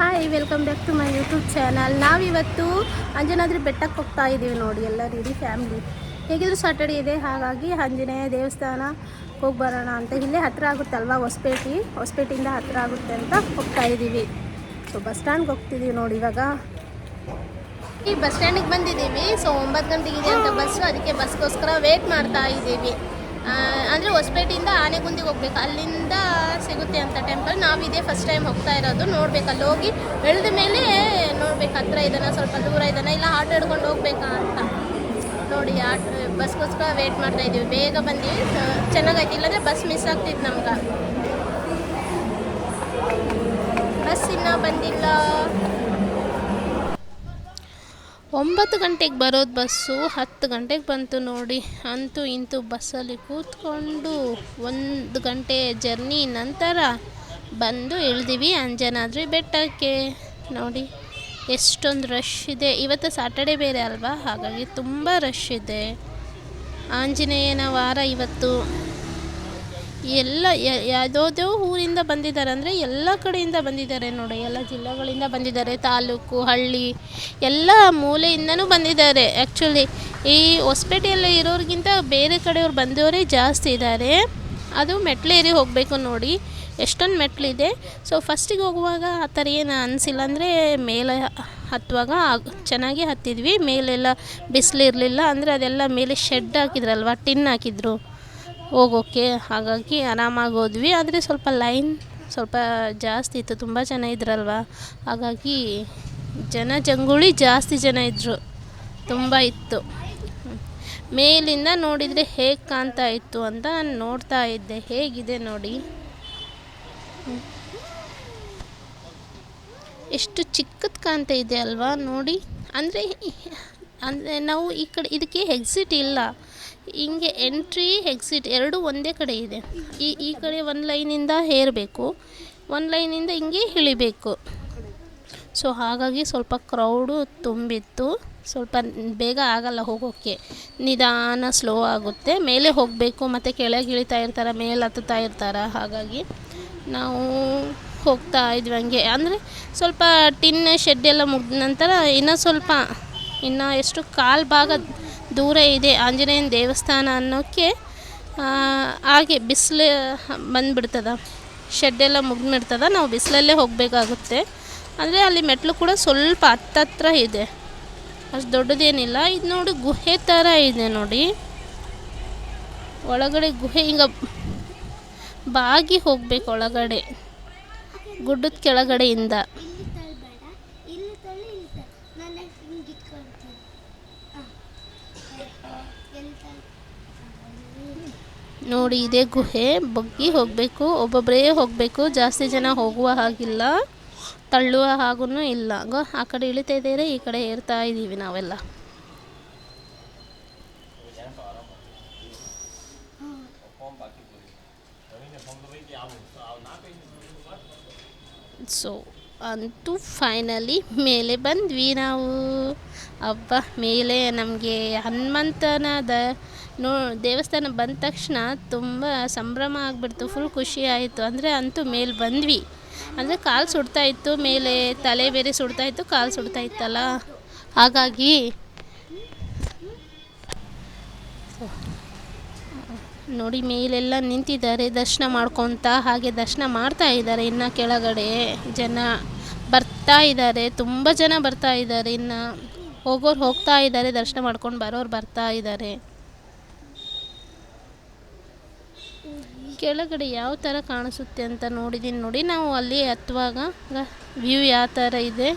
Hi welcome back to my YouTube channel ನಾವಿವತ್ತು ಅಂಜನಾದ್ರಿ ಬೆಟ್ಟಕ್ಕೆ ಹೋಗ್ತಾ ಇದ್ದೀವಿ ನೋಡಿ ಎಲ್ಲ ಇಡೀ ಫ್ಯಾಮಿಲಿ ಹೇಗಿದ್ರು ಸಾಟರ್ಡೆ ಇದೆ, ಹಾಗಾಗಿ ಆಂಜನೇಯ ದೇವಸ್ಥಾನ ಹೋಗಿ ಬರೋಣ ಅಂತ. ಇಲ್ಲೇ ಹತ್ತಿರ ಆಗುತ್ತಲ್ವಾ ಹೊಸಪೇಟೆ? ಹೊಸಪೇಟೆಯಿಂದ ಹತ್ತಿರ ಆಗುತ್ತೆ ಅಂತ ಹೋಗ್ತಾ ಇದ್ದೀವಿ ಸೊ ಬಸ್ ಸ್ಟ್ಯಾಂಡ್ಗೆ ಹೋಗ್ತಿದ್ದೀವಿ ನೋಡಿ ಇವಾಗ. ಈ ಬಸ್ ಸ್ಟ್ಯಾಂಡಿಗೆ ಬಂದಿದ್ದೀವಿ. ಸೊ ಒಂಬತ್ತು ಗಂಟೆಗಿದೆ ಅಂತ ಬಸ್ಸು ಅದಕ್ಕೆ ಬಸ್ಗೋಸ್ಕರ ವೇಟ್ ಮಾಡ್ತಾ ಇದ್ದೀವಿ ಅಂದರೆ ಹೊಸಪೇಟೆಯಿಂದ ಆನೆಗುಂದಿಗೆ ಹೋಗ್ಬೇಕು. ಅಲ್ಲಿಂದ ಸಿಗುತ್ತೆ ಅಂತ ಟೆಂಪಲ್ ನಾವು ಇದೇ ಫಸ್ಟ್ ಟೈಮ್ ಹೋಗ್ತಾ ಇರೋದು. ನೋಡ್ಬೇಕು, ಅಲ್ಲಿ ಹೋಗಿ ಬೆಳೆದ ಮೇಲೆ ನೋಡ್ಬೇಕು. ಹತ್ರ ಇದನ್ನ ಸ್ವಲ್ಪ ದೂರ ಇದನ್ನ ಇಲ್ಲ ಆಟೋ ಹಿಡ್ಕೊಂಡು ಹೋಗ್ಬೇಕಾ ಅಂತ. ನೋಡಿ, ಆಟೋ, ಬಸ್ಗೋಸ್ಕರ ವೇಟ್ ಮಾಡ್ತಾ ಇದೀವಿ. ಬೇಗ ಬಂದೀವಿ. ಚೆನ್ನಾಗೈತಿ ಇಲ್ಲಾಂದರೆ ಬಸ್ ಮಿಸ್ ಆಗ್ತಿತ್ತು ನಮ್ಗೆ. ಬಸ್ ಇನ್ನೂ ಬಂದಿಲ್ಲ. ಒಂಬತ್ತು ಗಂಟೆಗೆ ಬರೋದು ಬಸ್ಸು, ಹತ್ತು ಗಂಟೆಗೆ ಬಂತು ನೋಡಿ. ಅಂತೂ ಇಂತೂ ಬಸ್ಸಲ್ಲಿ ಕೂತ್ಕೊಂಡು ಒಂದು ಗಂಟೆ ಜರ್ನಿ ನಂತರ ಬಂದು ಇಳ್ದಿವಿ ಅಂಜನಾದ್ರಿ ಬೆಟ್ಟಕ್ಕೆ. ನೋಡಿ, ಎಷ್ಟೊಂದು ರಶ್ ಇದೆ. ಇವತ್ತು ಸಾಟರ್ಡೆ ಬೇರೆ ಅಲ್ವಾ? ಹಾಗಾಗಿ ತುಂಬ ರಶ್ ಇದೆ. ಆಂಜನೇಯನ ವಾರ ಇವತ್ತು. ಎಲ್ಲ ಯಾವುದೋ ಊರಿಂದ ಬಂದಿದ್ದಾರೆ ಅಂದರೆ ಎಲ್ಲ ಕಡೆಯಿಂದ ಬಂದಿದ್ದಾರೆ ನೋಡಿ. ಎಲ್ಲ ಜಿಲ್ಲೆಗಳಿಂದ ಬಂದಿದ್ದಾರೆ. ತಾಲೂಕು, ಹಳ್ಳಿ ಎಲ್ಲ ಮೂಲೆಯಿಂದನೂ ಬಂದಿದ್ದಾರೆ. ಆ್ಯಕ್ಚುಲಿ ಈ ಹೊಸಪೇಟೆಯಲ್ಲಿ ಇರೋರಿಗಿಂತ ಬೇರೆ ಕಡೆಯವ್ರು ಬಂದವರೇ ಜಾಸ್ತಿ ಇದ್ದಾರೆ. ಅದು ಮೆಟ್ಲೇರಿ ಹೋಗಬೇಕು ನೋಡಿ. ಎಷ್ಟೊಂದು ಮೆಟ್ಲಿದೆ. ಸೊ ಫಸ್ಟಿಗೆ ಹೋಗುವಾಗ ಆ ಥರ ಏನು ಅನಿಸಿಲ್ಲ ಅಂದರೆ ಮೇಲೆ ಹತ್ತುವಾಗ ಚೆನ್ನಾಗಿ ಹತ್ತಿದ್ವಿ. ಮೇಲೆಲ್ಲ ಬಿಸಿಲಿರಲಿಲ್ಲ ಅಂದರೆ ಅದೆಲ್ಲ ಮೇಲೆ ಶೆಡ್ ಹಾಕಿದ್ರಲ್ವ? ಟಿನ್ ಹಾಕಿದ್ರು. ಹೋಗೋಕ್ಕೆ ಹಾಗಾಗಿ ಆರಾಮಾಗಿ ಹೋದ್ವಿ. ಆದರೆ ಸ್ವಲ್ಪ ಲೈನ್ ಸ್ವಲ್ಪ ಜಾಸ್ತಿ ಇತ್ತು. ತುಂಬ ಜನ ಇದ್ರಲ್ವ? ಹಾಗಾಗಿ ಜನ ಜಂಗುಳಿ ಜಾಸ್ತಿ ಜನ ಇದ್ದರು ತುಂಬ ಇತ್ತು. ಮೇಲಿಂದ ನೋಡಿದರೆ ಹೇಗೆ ಕಾಣ್ತಾ ಇತ್ತು ಅಂತ ನೋಡ್ತಾ ಇದ್ದೆ. ಹೇಗಿದೆ ನೋಡಿ. ಎಷ್ಟು ಚಿಕ್ಕದು ಕಾಣ್ತಾ ಇದೆ ಅಲ್ವಾ ನೋಡಿ. ಅಂದರೆ ಅಂದರೆ ನಾವು ಈ ಕಡೆ, ಇದಕ್ಕೆ ಎಕ್ಸಿಟ್ ಇಲ್ಲ. ಹಿಂಗೆ ಎಂಟ್ರಿ ಎಕ್ಸಿಟ್ ಎರಡೂ ಒಂದೇ ಕಡೆ ಇದೆ. ಈ ಈ ಕಡೆ ಒಂದು ಲೈನಿಂದ ಹೇರಬೇಕು. ಒಂದು ಲೈನಿಂದ ಹಿಂಗೆ ಇಳಿಬೇಕು. ಸೊ ಹಾಗಾಗಿ ಸ್ವಲ್ಪ ಕ್ರೌಡು ತುಂಬಿತ್ತು. ಸ್ವಲ್ಪ ಬೇಗ ಆಗಲ್ಲ ಹೋಗೋಕ್ಕೆ. ನಿಧಾನ ಸ್ಲೋ ಆಗುತ್ತೆ. ಮೇಲೆ ಹೋಗಬೇಕು, ಮತ್ತು ಕೆಳಗೆ ಇಳಿತಾ ಇರ್ತಾರೆ, ಮೇಲೆ ಹತ್ತುತ್ತಾ ಇರ್ತಾರೆ, ಹಾಗಾಗಿ ನಾವು ಹೋಗ್ತಾ ಇದ್ವಿ ಹಂಗೆ. ಅಂದರೆ ಸ್ವಲ್ಪ ಟಿನ್ ಶೆಡ್ ಎಲ್ಲ ಮುಗಿದ ನಂತರ ಇನ್ನೂ ಸ್ವಲ್ಪ, ಇನ್ನು ಎಷ್ಟು ಕಾಲು ಭಾಗ ದೂರ ಇದೆ ಆಂಜನೇಯನ ದೇವಸ್ಥಾನ ಅನ್ನೋಕ್ಕೆ ಹಾಗೆ ಬಿಸಿಲು ಬಂದುಬಿಡ್ತದ. ಶೆಡ್ಡೆಲ್ಲ ಮುಗಿದ್ಬಿಡ್ತದ, ನಾವು ಬಿಸಿಲಲ್ಲೇ ಹೋಗಬೇಕಾಗುತ್ತೆ. ಅಂದರೆ ಅಲ್ಲಿ ಮೆಟ್ಲು ಕೂಡ ಸ್ವಲ್ಪ ಹತ್ತತ್ರ ಇದೆ. ಅಷ್ಟು ದೊಡ್ಡದೇನಿಲ್ಲ. ಇದು ನೋಡಿ ಗುಹೆ ಥರ ಇದೆ ನೋಡಿ. ಒಳಗಡೆ ಗುಹೆ, ಹಿಂಗೆ ಬಾಗಿ ಹೋಗ್ಬೇಕು ಒಳಗಡೆ, ಗುಡ್ಡದ ಕೆಳಗಡೆಯಿಂದ ಇಲ್ಲಿ ತಳ್ಬೇಡ ಇಲ್ಲಿ ತಳ್ಳಿ ಇಲ್ಲಿ ತಳ್ಳಿ ನಾನು ಹಿಂಗೆ ಇಟ್ಕೊಳ್ತೀನಿ ಹಾಂ ಎಲ್ಲಿ ತಳ್ಳಿ ನೋಡಿ, ಇದೇ ಗುಹೆ. ಬಗ್ಗಿ ಹೋಗಬೇಕು ಒಬ್ಬೊಬ್ಬರೇ ಹೋಗಬೇಕು. ಜಾಸ್ತಿ ಜನ ಹೋಗುವ ಹಾಗಿಲ್ಲ, ತಳ್ಳುವ ಹಾಗೂ ಇಲ್ಲ. ಗೋ, ಆ ಕಡೆ ಇಳಿತಾ ಇದ್ದೀರಿ, ಈ ಕಡೆ ಏರ್ತಾ ಇದ್ದೀವಿ ನಾವೆಲ್ಲ. ಸೊ ಅಂತೂ ಫೈನಲಿ ಮೇಲೆ ಬಂದ್ವಿ ನಾವು. ಅಬ್ಬ, ಮೇಲೆ ನಮಗೆ ಹನುಮಂತನ ನೋ, ದೇವಸ್ಥಾನ ಬಂದ ತಕ್ಷಣ ತುಂಬ ಸಂಭ್ರಮ ಆಗಿಬಿಡ್ತು ಫುಲ್ ಖುಷಿ ಆಯಿತು. ಅಂದರೆ ಅಂತೂ ಮೇಲೆ ಬಂದ್ವಿ. ಅಂದರೆ ಕಾಲು ಸುಡ್ತಾ ಇತ್ತು, ಮೇಲೆ ತಲೆ ಬೇರೆ ಸುಡ್ತಾ ಇತ್ತು, ಕಾಲು ಸುಡ್ತಾ ಇತ್ತಲ್ಲ. ಹಾಗಾಗಿ ನೋಡಿ, ಮೇಲೆಲ್ಲ ನಿಂತಿದ್ದಾರೆ, ದರ್ಶನ ಮಾಡ್ಕೊತ ಹಾಗೆ ದರ್ಶನ ಮಾಡ್ತಾ ಇದ್ದಾರೆ ಇನ್ನು ಕೆಳಗಡೆ ಜನ. ಬರ್ತಾ ಇದ್ದಾರೆ, ತುಂಬ ಜನ ಬರ್ತಾ ಇದ್ದಾರೆ ಇನ್ನು. ಹೋಗೋರು ಹೋಗ್ತಾ ಇದ್ದಾರೆ, ದರ್ಶನ ಮಾಡ್ಕೊಂಡು ಬರೋರು ಬರ್ತಾ ಇದ್ದಾರೆ. ಕೆಳಗಡೆ ಯಾವ ಥರ ಕಾಣಿಸುತ್ತೆ ಅಂತ ನೋಡಿದ್ದೀನಿ ನೋಡಿ. ನಾವು ಅಲ್ಲಿ ಹತ್ತುವಾಗ ವ್ಯೂ ಯಾವ ಥರ ಇದೆ.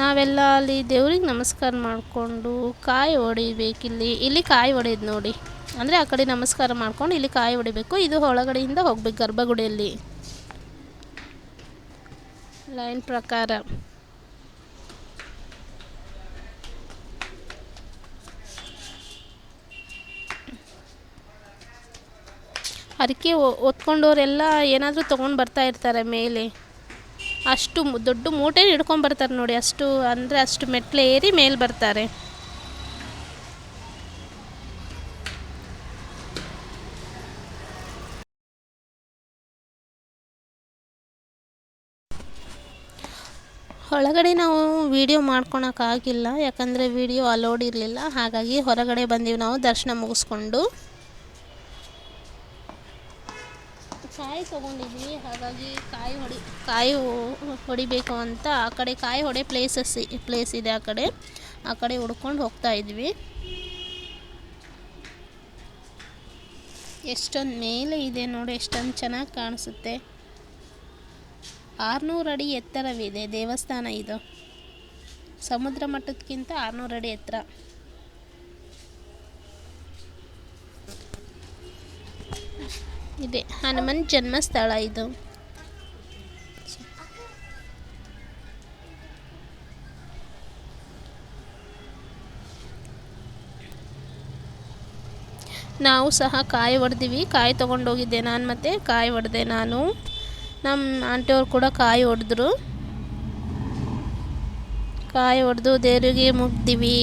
ನಾವೆಲ್ಲ ಅಲ್ಲಿ ದೇವ್ರಿಗೆ ನಮಸ್ಕಾರ ಮಾಡಿಕೊಂಡು ಕಾಯಿ ಹೊಡಿಬೇಕಿಲ್ಲಿ. ಇಲ್ಲಿ ಕಾಯಿ ಹೊಡೆಯೋದು ನೋಡಿ. ಅಂದರೆ ಆ ಕಡೆ ನಮಸ್ಕಾರ ಮಾಡ್ಕೊಂಡು ಇಲ್ಲಿ ಕಾಯಿ ಹೊಡಿಬೇಕು. ಇದು ಒಳಗಡೆಯಿಂದ ಹೋಗ್ಬೇಕು ಗರ್ಭಗುಡಿಯಲ್ಲಿ. ಲೈನ್ ಪ್ರಕಾರ. ಅದಕ್ಕೆ ಒತ್ಕೊಂಡವರೆಲ್ಲ ಏನಾದರೂ ತೊಗೊಂಡು ಬರ್ತಾ ಇರ್ತಾರೆ ಮೇಲೆ. ಅಷ್ಟು ದೊಡ್ಡ ಮೂಟೆ ಹಿಡ್ಕೊಂಬರ್ತಾರೆ ನೋಡಿ, ಅಷ್ಟು, ಅಂದರೆ ಅಷ್ಟು ಮೆಟ್ಲು ಏರಿ ಮೇಲೆ ಬರ್ತಾರೆ. ಒಳಗಡೆ ನಾವು ವಿಡಿಯೋ ಮಾಡ್ಕೊಳಕ್ಕಾಗಿಲ್ಲ ಯಾಕಂದರೆ ವಿಡಿಯೋ ಅಲೋಡ್ ಇರಲಿಲ್ಲ. ಹಾಗಾಗಿ ಹೊರಗಡೆ ಬಂದೀವಿ ನಾವು, ದರ್ಶನ ಮುಗಿಸ್ಕೊಂಡು. ಕಾಯಿ ತೊಗೊಂಡಿದ್ವಿ, ಹಾಗಾಗಿ ಕಾಯಿ ಹೊಡಿ, ಕಾಯಿ ಹೊಡಿಬೇಕು ಅಂತ ಆ ಕಡೆ ಕಾಯಿ ಹೊಡೆ ಪ್ಲೇಸಸ್ ಪ್ಲೇಸ್ ಇದೆ ಆ ಕಡೆ. ಆ ಕಡೆ ಹುಡ್ಕೊಂಡು ಹೋಗ್ತಾ ಇದ್ವಿ. ಎಷ್ಟೊಂದು ಮೇಲೆ ಇದೆ ನೋಡಿ, ಎಷ್ಟೊಂದು ಚೆನ್ನಾಗಿ ಕಾಣಿಸುತ್ತೆ. ಆರುನೂರು ಅಡಿ ಎತ್ತರವಿದೆ ದೇವಸ್ಥಾನ ಇದು. ಸಮುದ್ರ ಮಟ್ಟದಕ್ಕಿಂತ ಆರುನೂರು ಅಡಿ ಎತ್ತರ. ಇದೆ. ಹನುಮನ್ ಜನ್ಮಸ್ಥಳ ಇದು. ನಾವು ಸಹ ಕಾಯಿ ಹೊಡೆದಿವಿ ಕಾಯಿ ತೊಗೊಂಡೋಗಿದ್ದೆ ನಾನು ಮತ್ತೆ. ಕಾಯಿ ಹೊಡೆದೆ ನಾನು. ನಮ್ಮ ಆಂಟಿಯವ್ರು ಕೂಡ ಕಾಯಿ ಹೊಡೆದ್ರು ಕಾಯಿ ಹೊಡೆದು ದೇವರಿಗೆ ಮುಗ್ದಿವಿ.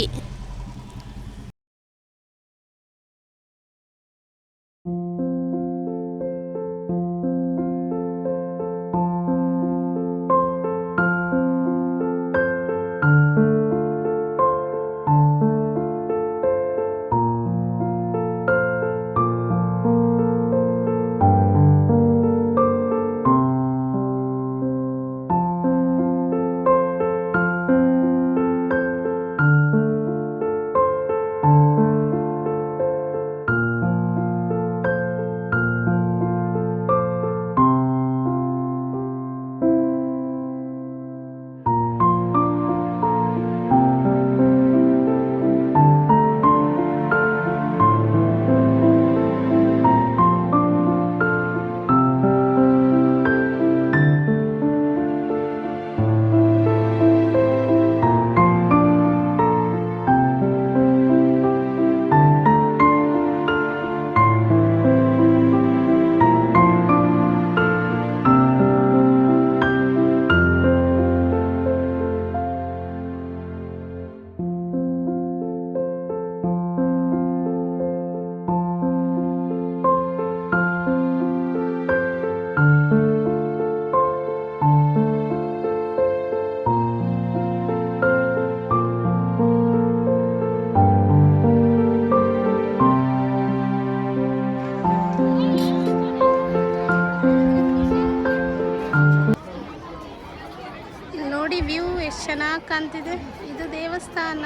ದೇವಸ್ಥಾನ.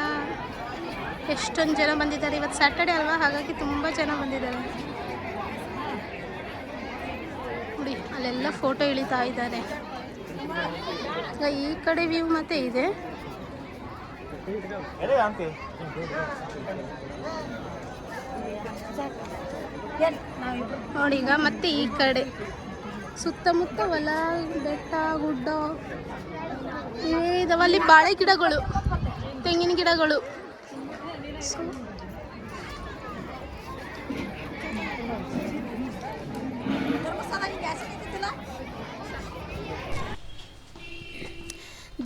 ಎಷ್ಟೊಂದು ಜನ ಬಂದಿದ್ದಾರೆ. ಇವತ್ತು ಸ್ಯಾಟರ್ಡೆ ಅಲ್ವಾ? ಹಾಗಾಗಿ ತುಂಬ ಜನ ಬಂದಿದ್ದಾರೆ. ನೋಡಿ ಅಲ್ಲೆಲ್ಲ ಫೋಟೋ ಇಳಿತಾ ಇದ್ದಾರೆ. ಈ ಕಡೆ ವ್ಯೂ ಮತ್ತೆ ಇದೆ. ನೋಡಿ ಈಗ ಮತ್ತೆ ಈ ಕಡೆ. ಸುತ್ತಮುತ್ತ ಹೊಲ ಬೆಟ್ಟ ಗುಡ್ಡ. ಇದಾವಲ್ಲಿ ಇದಾವೆ ಅಲ್ಲಿ ಬಾಳೆ ಗಿಡಗಳು. ತೆಂಗಿನ ಗಿಡಗಳು.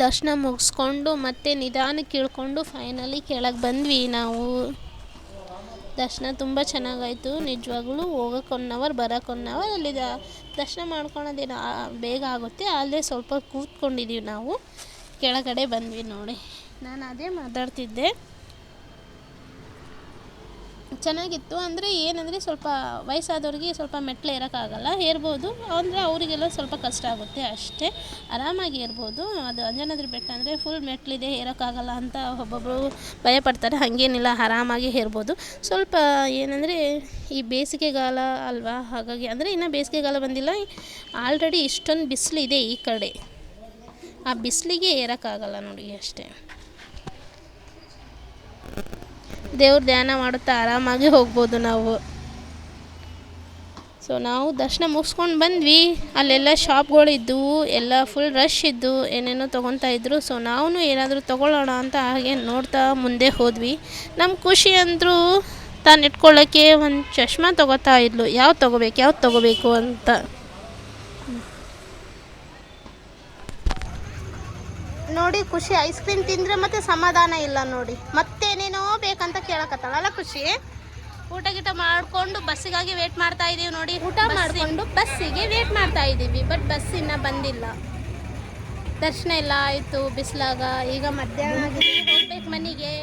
ದರ್ಶನ ಮುಗಿಸ್ಕೊಂಡು ಮತ್ತೆ ನಿಧಾನ ಇಳ್ಕೊಂಡು ಫೈನಲಿ ಕೆಳಗೆ ಬಂದ್ವಿ ನಾವು. ದರ್ಶನ ತುಂಬ ಚೆನ್ನಾಗಾಯಿತು. ನಿಜವಾಗ್ಲೂ ಹೋಗೋಕೆ ಒನ್ ಅವರ್ ಬರೋಕ್ಕೆ ಒನ್ ಅವರ್ ದರ್ಶನ ಮಾಡ್ಕೊಳೋದೇನು ಬೇಗ ಆಗುತ್ತೆ. ಅಲ್ಲೇ ಸ್ವಲ್ಪ ಕೂತ್ಕೊಂಡಿದ್ದೀವಿ ನಾವು. ಕೆಳಗಡೆ ಬಂದ್ವಿ ನೋಡಿ. ನಾನು ಅದೇ ಮಾತಾಡ್ತಿದ್ದೆ. ಚೆನ್ನಾಗಿತ್ತು. ಅಂದರೆ ಏನಂದರೆ ಸ್ವಲ್ಪ ವಯಸ್ಸಾದವ್ರಿಗೆ ಸ್ವಲ್ಪ ಮೆಟ್ಲು ಏರೋಕ್ಕಾಗಲ್ಲ. ಏರ್ಬೋದು. ಅಂದರೆ ಅವರಿಗೆಲ್ಲ ಸ್ವಲ್ಪ ಕಷ್ಟ ಆಗುತ್ತೆ ಅಷ್ಟೇ. ಆರಾಮಾಗಿ ಏರ್ಬೋದು. ಅದು ಅಂಜನಾದ್ರಿ ಬೆಟ್ಟ ಅಂದರೆ ಫುಲ್ ಮೆಟ್ಲಿದೆ, ಏರೋಕ್ಕಾಗಲ್ಲ ಅಂತ ಒಬ್ಬೊಬ್ಬರು ಭಯಪಡ್ತಾರೆ. ಹಾಗೇನಿಲ್ಲ, ಆರಾಮಾಗಿ ಏರ್ಬೋದು. ಸ್ವಲ್ಪ ಏನಂದರೆ ಈ ಬೇಸಿಗೆಗಾಲ ಅಲ್ವಾ? ಹಾಗಾಗಿ ಅಂದರೆ ಇನ್ನೂ ಬೇಸಿಗೆಗಾಲ ಬಂದಿಲ್ಲ. ಆಲ್ರೆಡಿ ಇಷ್ಟೊಂದು ಬಿಸಿಲಿದೆ ಈ ಕಡೆ. ಆ ಬಿಸಿಲಿಗೆ ಏರೋಕ್ಕಾಗಲ್ಲ ನೋಡಿ ಅಷ್ಟೇ. ದೇವ್ರ ಧ್ಯಾನ ಮಾಡುತ್ತಾ ಆರಾಮಾಗಿ ಹೋಗ್ಬೋದು ನಾವು. ಸೊ ನಾವು ದರ್ಶನ ಮುಗಿಸ್ಕೊಂಡು ಬಂದ್ವಿ. ಅಲ್ಲೆಲ್ಲ ಶಾಪ್ಗಳಿದ್ದವು ಎಲ್ಲ ಫುಲ್ ರಶ್ ಇದ್ದು ಏನೇನೋ ತೊಗೊತಾ ಇದ್ರು. ಸೊ ನಾವು ಏನಾದರೂ ತೊಗೊಳ್ಳೋಣ ಅಂತ ಹಾಗೆ ನೋಡ್ತಾ ಮುಂದೆ ಹೋದ್ವಿ. ನಮ್ಮ ಖುಷಿ ಅಂದರೂ ತಾನು ಇಟ್ಕೊಳ್ಳೋಕ್ಕೆ ಒಂದು ಚಶ್ಮಾ ತೊಗೋತಾ ಇದ್ಲು. ಯಾವ್ದು ತೊಗೋಬೇಕು ಯಾವ್ದು ತೊಗೋಬೇಕು ಅಂತ. ನೋಡಿ ಖುಷಿ. ಐಸ್ ಕ್ರೀಮ್ ತಿಂದ್ರೆ ಮತ್ತೆ ಸಮಾಧಾನ ಇಲ್ಲ ನೋಡಿ. ಮತ್ತೇನೇನೋ ಬೇಕಂತ ಕೇಳಕತ್ತಾಳಲ್ಲ ಖುಷಿ? ಊಟ ಗೀಟ ಮಾಡ್ಕೊಂಡು ಬಸ್ಸಿಗಾಗಿ ವೇಟ್ ಮಾಡ್ತಾ ಇದೀವಿ ನೋಡಿ. ಊಟ ಮಾಡ್ಕೊಂಡು ಬಸ್ಸಿಗೆ ವೇಟ್ ಮಾಡ್ತಾ ಇದೀವಿ ಬಟ್ ಬಸ್ ಇನ್ನ ಬಂದಿಲ್ಲ. ದರ್ಶನ ಎಲ್ಲ ಆಯಿತು ಬಿಸಿಲಾಗ. ಈಗ ಮಧ್ಯಾಹ್ನ ಹೋಗ್ಬೇಕು ಮನೆಗೆ.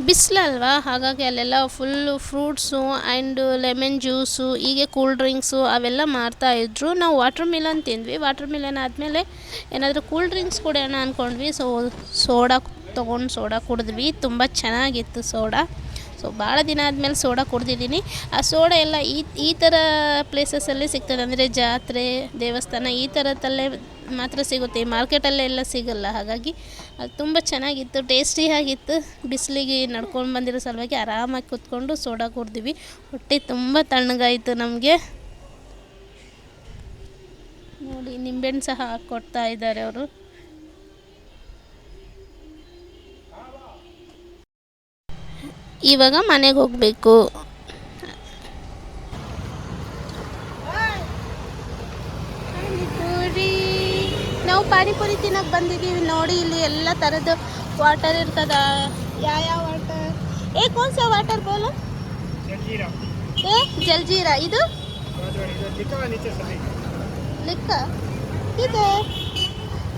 ಬಿಸಿಲಲ್ವಾ? ಹಾಗಾಗಿ ಅಲ್ಲೆಲ್ಲ full fruits and lemon juice ಹೀಗೆ ಕೂಲ್ ಡ್ರಿಂಕ್ಸು ಅವೆಲ್ಲ ಮಾರ್ತಾಯಿದ್ರು ನಾವು ವಾಟರ್ ಮಿಲನ್ ತಿಂದ್ವಿ. ವಾಟರ್ ಮಿಲನ್ ಆದಮೇಲೆ ಏನಾದರೂ ಕೂಲ್ ಡ್ರಿಂಕ್ಸ್ ಕುಡಿಯೋಣ ಅಂದ್ಕೊಂಡ್ವಿ ಸೊ ಸೋಡಾ ತೊಗೊಂಡು ಸೋಡಾ ಕುಡಿದ್ವಿ. ತುಂಬ ಚೆನ್ನಾಗಿತ್ತು ಸೋಡಾ ಸೊ ಭಾಳ ದಿನ ಆದಮೇಲೆ ಸೋಡಾ ಕುಡ್ದಿದ್ದೀನಿ. ಆ ಸೋಡಾ ಎಲ್ಲ ಈ ಈ ಥರ ಪ್ಲೇಸಸಲ್ಲಿ ಸಿಗ್ತದೆ. ಅಂದರೆ ಜಾತ್ರೆ, ದೇವಸ್ಥಾನ, ಈ ಥರದಲ್ಲೇ ಮಾತ್ರ ಸಿಗುತ್ತೆ. ಈ ಮಾರ್ಕೆಟಲ್ಲೆಲ್ಲ ಸಿಗಲ್ಲ. ಹಾಗಾಗಿ ಅದು ತುಂಬ ಚೆನ್ನಾಗಿತ್ತು. ಟೇಸ್ಟಿಯಾಗಿತ್ತು ಬಿಸಿಲಿಗೆ ನಡ್ಕೊಂಡು ಬಂದಿರೋ ಸಲುವಾಗಿ ಆರಾಮಾಗಿ ಕೂತ್ಕೊಂಡು ಸೋಡಾ ಕುಡ್ದಿವಿ. ಹೊಟ್ಟೆ ತುಂಬ ತಣ್ಣಗಾಯಿತು ನಮಗೆ. ನೋಡಿ, ನಿಂಬೆಹಣ್ಣು ಸಹ ಹಾಕ್ಕೊಡ್ತಾ ಇದ್ದಾರೆ ಅವರು. ಇವಾಗ ಮನೆಗೆ ಹೋಗಬೇಕು. ನಾವು ಪಾನಿಪುರಿ ತಿನ್ನಕ್ಕೆ ಬಂದಿದ್ದೀವಿ ನೋಡಿ ಇಲ್ಲಿ ಎಲ್ಲ ಥರದ್ದು ವಾಟರ್ ಇರ್ತದ. ಯಾವ ವಾಟರ್? ಏ ವಾಟರ್ ಬೋಲು. ಏ ಜಲ್ಜೀರಾ. ಇದು? ಲಿಕ್ಕ ಇದೆ.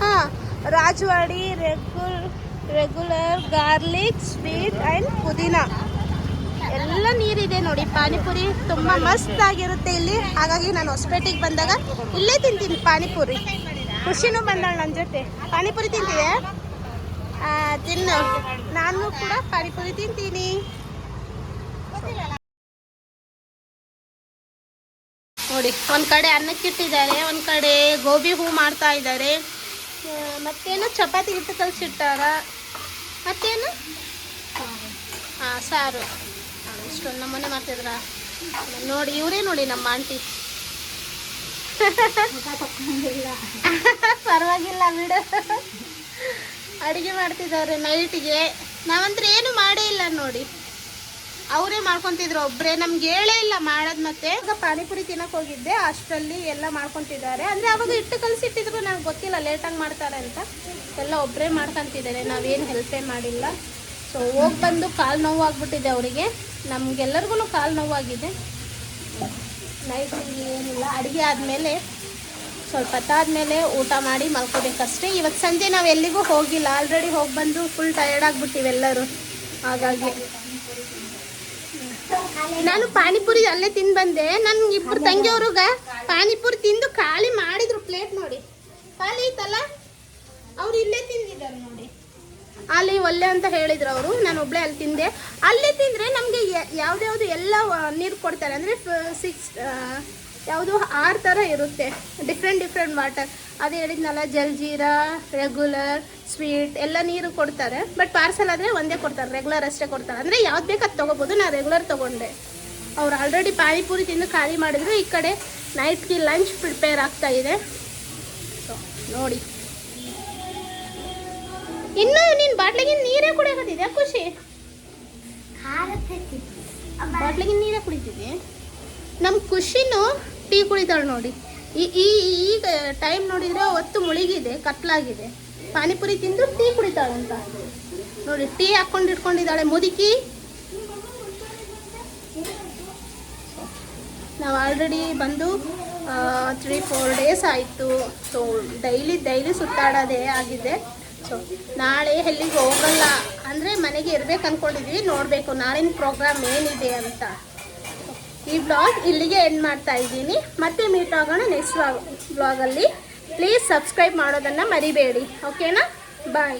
ಹಾಂ Rajwadi regular regular garlic sweet and ಪುದೀನ ಎಲ್ಲ ನೀರಿದೆ ನೋಡಿ. ಪಾನಿಪುರಿ ತುಂಬ ಮಸ್ತ್ ಆಗಿರುತ್ತೆ ಇಲ್ಲಿ. ಹಾಗಾಗಿ ನಾನು ಹೊಸಪೇಟೆಗೆ ಬಂದಾಗ ಇಲ್ಲೇ ತಿಂತೀನಿ ಪಾನಿಪುರಿ. ಖುಷಿನೂ ಬಂದಾಳ ನನ್ನ ಜೊತೆ. ಪಾನಿಪುರಿ ತಿಂತಿದೆ ತಿನ್ನು. ನಾನು ಕೂಡ ಪಾನಿಪುರಿ ತಿಂತೀನಿ. ನೋಡಿ, ಒಂದು ಕಡೆ ಅನ್ನಕ್ಕಿಟ್ಟಿದ್ದಾರೆ, ಒಂದು ಕಡೆ ಗೋಬಿ ಹೂ ಮಾಡ್ತಾ ಇದ್ದಾರೆ. ಮತ್ತೇನು ಚಪಾತಿ ಹಿಟ್ಟು ಕಲಿಸಿಟ್ಟಾರ. ಮತ್ತೇನು? ಹಾಂ ಸಾರು. ಇಷ್ಟೊಂದು ನಮ್ಮನೆ ಮಾಡ್ತಿದ್ರ? ನೋಡಿ ಇವರೇ ನೋಡಿ ನಮ್ಮ ಆಂಟಿ. ಪರವಾಗಿಲ್ಲ ಬಿಡು. ಅಡುಗೆ ಮಾಡ್ತಿದ್ದಾರೆ ನೈಟಿಗೆ. ನಾವಂದ್ರೆ ಏನು ಮಾಡೇ ಇಲ್ಲ ನೋಡಿ. ಅವರೇ ಮಾಡ್ಕೊಂತಿದ್ರು. ಒಬ್ಬರೇ ನಮ್ಗೆ ಹೇಳೇ ಇಲ್ಲ ಮಾಡೋದು ಮತ್ತೆ. ಈಗ ಪಾನಿಪುರಿ ತಿನ್ನಕ್ಕೆ ಹೋಗಿದ್ದೆ. ಅಷ್ಟರಲ್ಲಿ ಎಲ್ಲ ಮಾಡ್ಕೊಂತಿದ್ದಾರೆ. ಅಂದರೆ ಅವಾಗ ಇಟ್ಟು ಕಲಸಿಟ್ಟಿದ್ರು. ನನಗೆ ಗೊತ್ತಿಲ್ಲ. ಲೇಟಾಗಿ ಮಾಡ್ತಾರೆ ಅಂತ. ಎಲ್ಲ ಒಬ್ಬರೇ ಮಾಡ್ಕೊಂತಿದ್ದಾರೆ. ನಾವೇನು ಹೆಲ್ಪೇ ಮಾಡಿಲ್ಲ. ಸೊ ಹೋಗಿ ಬಂದು ಕಾಲು ನೋವು ಆಗ್ಬಿಟ್ಟಿದೆ ಅವರಿಗೆ. ನಮಗೆಲ್ಲರಿಗೂ ಕಾಲು ನೋವಾಗಿದೆ. ನೈಟ್ ಏನಿಲ್ಲ. ಅಡುಗೆ ಆದಮೇಲೆ ಸ್ವಲ್ಪ ಹೊತ್ತಾದ್ಮೇಲೆ ಊಟ ಮಾಡಿ ಮಲ್ಕೋಬೇಕಷ್ಟೇ. ಇವತ್ತು ಸಂಜೆ ನಾವು ಎಲ್ಲಿಗೂ ಹೋಗಿಲ್ಲ. ಆಲ್ರೆಡಿ ಹೋಗಿ ಬಂದು ಫುಲ್ ಟಯರ್ಡ್ ಆಗಿಬಿಟ್ಟಿವೆಲ್ಲರೂ ಹಾಗಾಗಿ ನಾನು ಪಾನಿಪುರಿ ಅಲ್ಲೇ ತಿಂದು ಬಂದೆ. ನನ್ಗೆ ಇಬ್ಬರು ತಂಗಿಯವ್ರಿಗ ಪಾನಿಪುರಿ ತಿಂದು ಖಾಲಿ ಮಾಡಿದ್ರು ಪ್ಲೇಟ್ ನೋಡಿ. ಖಾಲಿ ಐತಲ್ಲ ಅವ್ರು ಇಲ್ಲೇ ತಿಂದಿದ್ದಾರೆ ನೋಡಿ. ಅಲ್ಲಿ ಒಳ್ಳೆ ಅಂತ ಹೇಳಿದ್ರು ಅವರು. ನಾನು ಒಬ್ಳೆ ಅಲ್ಲಿ ತಿಂದೆ. ಅಲ್ಲೇ ತಿಂದರೆ ನಮಗೆ ಯಾವ್ದ್ಯಾವ್ದು ಎಲ್ಲ ನೀರು ಕೊಡ್ತಾರೆ. ಅಂದರೆ ಸಿಕ್ಸ್ ಯಾವುದು ಆರು ಥರ ಇರುತ್ತೆ. ಡಿಫ್ರೆಂಟ್ ಡಿಫ್ರೆಂಟ್ ವಾಟರ್ ಅದು ಹೇಳಿದ್ನಲ್ಲ ಜಲ್ಜೀರಾ ರೆಗ್ಯುಲರ್ ಸ್ವೀಟ್ ಎಲ್ಲ ನೀರು ಕೊಡ್ತಾರೆ. ಬಟ್ ಪಾರ್ಸಲ್ ಆದರೆ ಒಂದೇ ಕೊಡ್ತಾರೆ ರೆಗ್ಯುಲರ್ ಅಷ್ಟೇ ಕೊಡ್ತಾರೆ. ಅಂದರೆ ಯಾವ್ದು ಬೇಕು ಅದು ತೊಗೋಬೋದು ನಾನು ರೆಗ್ಯುಲರ್ ತೊಗೊಂಡೆ. ಅವ್ರು ಆಲ್ರೆಡಿ ಪಾನಿಪುರಿ ತಿಂದು ಖಾಲಿ ಮಾಡಿದ್ರು, ಈ ಕಡೆ ನೈಟ್ಗೆ ಲಂಚ್ ಪ್ರಿಪೇರ್ ಆಗ್ತಾ ಇದೆ. ಸೊ ನೋಡಿ. ಇನ್ನು ನೀನು ಬಾಟ್ಲಿಗೆ ನೀರೇ ಕುಡಿಯೋಕತ್ತಿದ್ಯಾ, ಖುಷಿ? ಬಾಟ್ಲಿಗೆ ನೀರೇ ಕುಡಿತಿದ್ದೆ? ನಮ್ಮ ಖುಷಿನೂ ಟೀ ಕುಡಿತಾಳೆ ನೋಡಿ. ಈ ಈಗ ಟೈಮ್ ನೋಡಿದರೆ ಹೊತ್ತು ಮುಳುಗಿದೆ, ಕತ್ಲಾಗಿದೆ. ಪಾನಿಪುರಿ ತಿಂದು ಟೀ ಕುಡಿತಾಳಂತ. ನೋಡಿ, ಟೀ ಹಾಕೊಂಡು ಇಟ್ಕೊಂಡಿದ್ದಾಳೆ ಮುದುಕಿ ನಾವು ಆಲ್ರೆಡಿ ಬಂದು ತ್ರೀ ಫೋರ್ ಡೇಸ್ ಆಯಿತು. ಸೊ ಡೈಲಿ ಡೈಲಿ ಸುತ್ತಾಡೋದೇ ಆಗಿದೆ. ಸೊ ನಾಳೆ ಎಲ್ಲಿಗೆ ಹೋಗಲ್ಲ. ಅಂದರೆ ಮನೆಗೆ ಇರ್ಬೇಕು ಅಂದ್ಕೊಂಡಿದ್ವಿ ನೋಡಬೇಕು ನಾಳಿನ ಪ್ರೋಗ್ರಾಮ್ ಏನಿದೆ ಅಂತ. ಈ ಬ್ಲಾಗ್ ಇಲ್ಲಿಗೆ ಎಂಡ್ ಮಾಡ್ತಾ ಇದ್ದೀನಿ. ಮತ್ತೆ ಮೀಟ್ ಆಗೋಣ ನೆಕ್ಸ್ಟ್ ಬ್ಲಾಗಲ್ಲಿ ಪ್ಲೀಸ್ ಸಬ್ಸ್ಕ್ರೈಬ್ ಮಾಡೋದನ್ನು ಮರಿಬೇಡಿ. ಓಕೆನಾ ಬಾಯ್